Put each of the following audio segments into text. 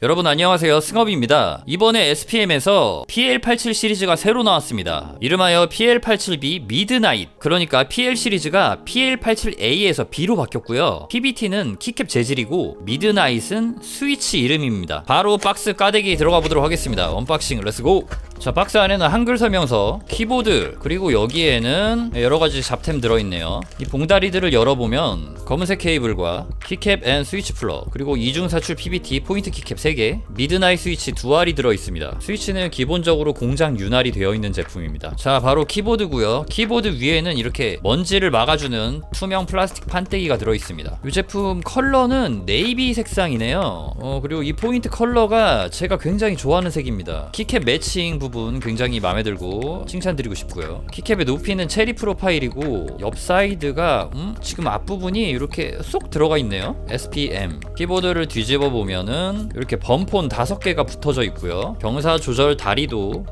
여러분 안녕하세요. 승업입니다. 이번에 SPM에서 PL87 시리즈가 새로 나왔습니다. 이름하여 PL87B 미드나잇 그러니까 PL 시리즈가 PL87A에서 B로 바뀌었고요. PBT는 키캡 재질이고 미드나잇은 스위치 이름입니다. 바로 박스 까대기 들어가 보도록 하겠습니다. 언박싱 렛츠고 자 박스 안에는 한글 설명서 키보드 그리고 여기에는 여러가지 잡템 들어있네요. 이 봉다리들을 열어보면 검은색 케이블과 키캡 앤 스위치 플러 그리고 이중 사출 PBT 포인트 키캡 3개 미드나잇 스위치 두 알이 들어있습니다. 스위치는 기본적으로 공장 윤활이 되어 있는 제품입니다. 자 바로 키보드고요. 키보드 위에는 이렇게 먼지를 막아주는 투명 플라스틱 판때기가 들어있습니다. 이 제품 컬러는 네이비 색상이네요. 어 그리고 이 포인트 컬러가 제가 굉장히 좋아하는 색입니다. 키캡 매칭 부분 굉장히 마음에 들고 칭찬드리고 싶고요. 키캡의 높이는 체리 프로파일이고 옆 사이드가 음? 지금 앞부분이 이렇게 쏙 들어가 있네요. SPM 키보드를 뒤집어 보면은 이렇게 범폰 다섯 개가 붙어져 있고요. 경사 조절 다리도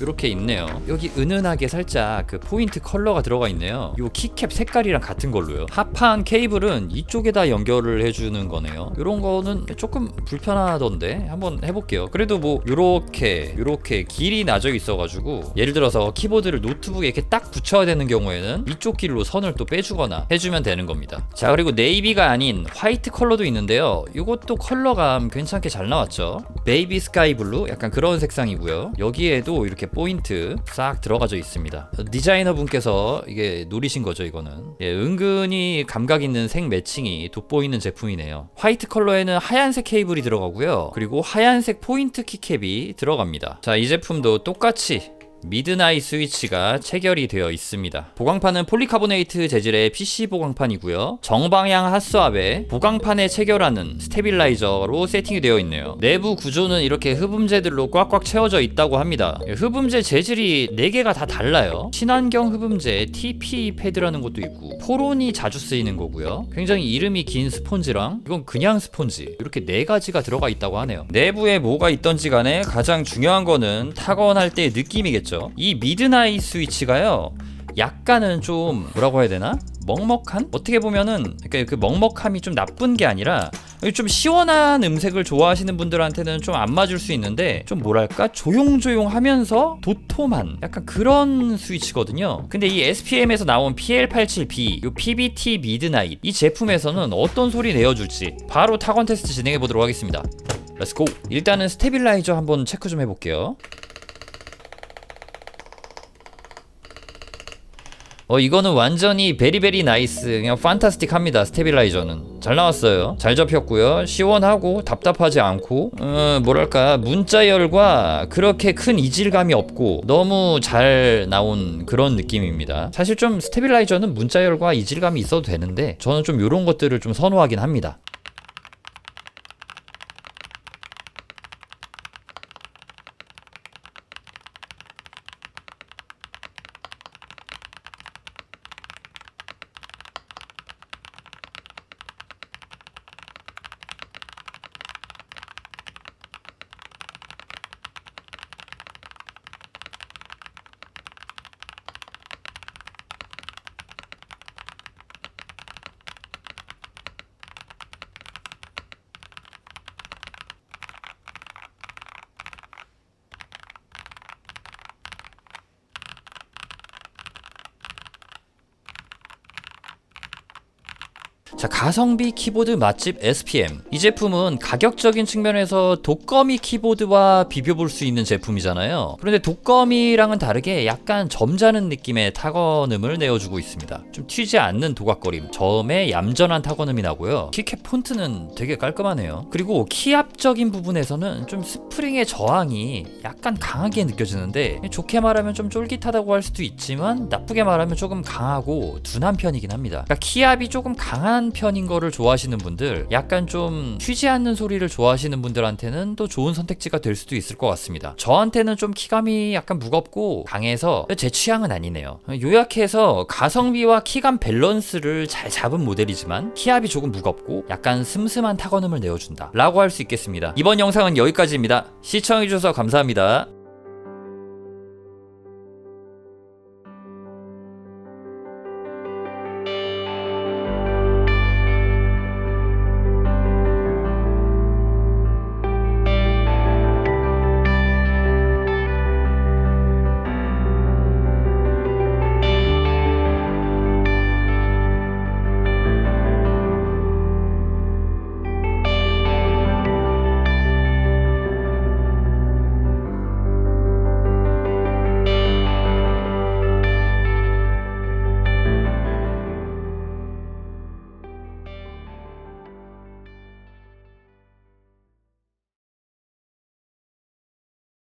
이렇게 있네요. 여기 은은하게 살짝 그 포인트 컬러가 들어가 있네요. 요 키캡 색깔이랑 같은 걸로요. 합판 케이블은 이쪽에다 연결을 해주는 거네요. 이런 거는 조금 불편하던데 한번 해볼게요. 그래도 뭐 요렇게 요렇게 길이 나져 있어가지고 예를 들어서 키보드를 노트북에 이렇게 딱 붙여야 되는 경우에는 이쪽 길로 선을 또 빼주거나 해주면 되는 겁니다. 자 그리고 네이비가 아닌 화이트 컬러도 있는데요. 이것도 컬러감 괜찮게 잘 나왔죠. 베이비 스카이 블루 약간 그런 색상이고요. 여기에도 이렇게 포인트 싹 들어가져 있습니다. 디자이너 분께서 이게 노리신 거죠, 이거는. 예, 은근히 감각 있는 색 매칭이 돋보이는 제품이네요. 화이트 컬러에는 하얀색 케이블이 들어가고요. 그리고 하얀색 포인트 키캡이 들어갑니다. 자, 이 제품도 똑같이 미드나잇 스위치가 체결이 되어 있습니다. 보강판은 폴리카보네이트 재질의 PC 보강판이고요. 정방향 핫스왑에 보강판에 체결하는 스테빌라이저로 세팅이 되어 있네요. 내부 구조는 이렇게 흡음재들로 꽉꽉 채워져 있다고 합니다. 흡음재 재질이 4개가 다 달라요. 친환경 흡음재 TP 패드라는 것도 있고 포론이 자주 쓰이는 거고요. 굉장히 이름이 긴 스폰지랑 이건 그냥 스폰지 이렇게 네 가지가 들어가 있다고 하네요. 내부에 뭐가 있던지 간에 가장 중요한 거는 타건할 때의 느낌이겠죠. 이 미드나잇 스위치가요. 약간은 좀 뭐라고 해야 되나? 먹먹한? 어떻게 보면은 그러니까 그 먹먹함이 좀 나쁜 게 아니라 좀 시원한 음색을 좋아하시는 분들한테는 좀 안 맞을 수 있는데 좀 뭐랄까 조용조용하면서 도톰한 약간 그런 스위치거든요. 근데 이 SPM에서 나온 PL87B, 요 PBT 미드나잇 이 제품에서는 어떤 소리 내어줄지 바로 타건 테스트 진행해 보도록 하겠습니다. 렛츠고! 일단은 스테빌라이저 한번 체크 좀 해볼게요. 어 이거는 완전히 베리베리 나이스 그냥 판타스틱합니다 스테빌라이저는. 잘 나왔어요. 잘 접혔고요. 시원하고 답답하지 않고 어, 뭐랄까 문자열과 그렇게 큰 이질감이 없고 너무 잘 나온 그런 느낌입니다. 사실 좀 스테빌라이저는 문자열과 이질감이 있어도 되는데 저는 좀 이런 것들을 좀 선호하긴 합니다 자 가성비 키보드 맛집 SPM 이 제품은 가격적인 측면에서 독거미 키보드와 비벼볼 수 있는 제품이잖아요. 그런데 독거미랑은 다르게 약간 점잖은 느낌의 타건음을 내어주고 있습니다. 좀 튀지 않는 도각거림 저음의 얌전한 타건음이 나고요. 키캡 폰트는 되게 깔끔하네요. 그리고 키압적인 부분에서는 좀 스프링의 저항이 약간 강하게 느껴지는데 좋게 말하면 좀 쫄깃하다고 할 수도 있지만 나쁘게 말하면 조금 강하고 둔한 편이긴 합니다. 그러니까 키압이 조금 강한 편인 거를 좋아하시는 분들, 약간 좀 튀지 않는 소리를 좋아하시는 분들한테는 또 좋은 선택지가 될 수도 있을 것 같습니다. 저한테는 좀 키감이 약간 무겁고 강해서 제 취향은 아니네요. 요약해서 가성비와 키감 밸런스를 잘 잡은 모델이지만 키압이 조금 무겁고 약간 슴슴한 타건음을 내어준다 라고 할 수 있겠습니다. 이번 영상은 여기까지입니다. 시청해주셔서 감사합니다.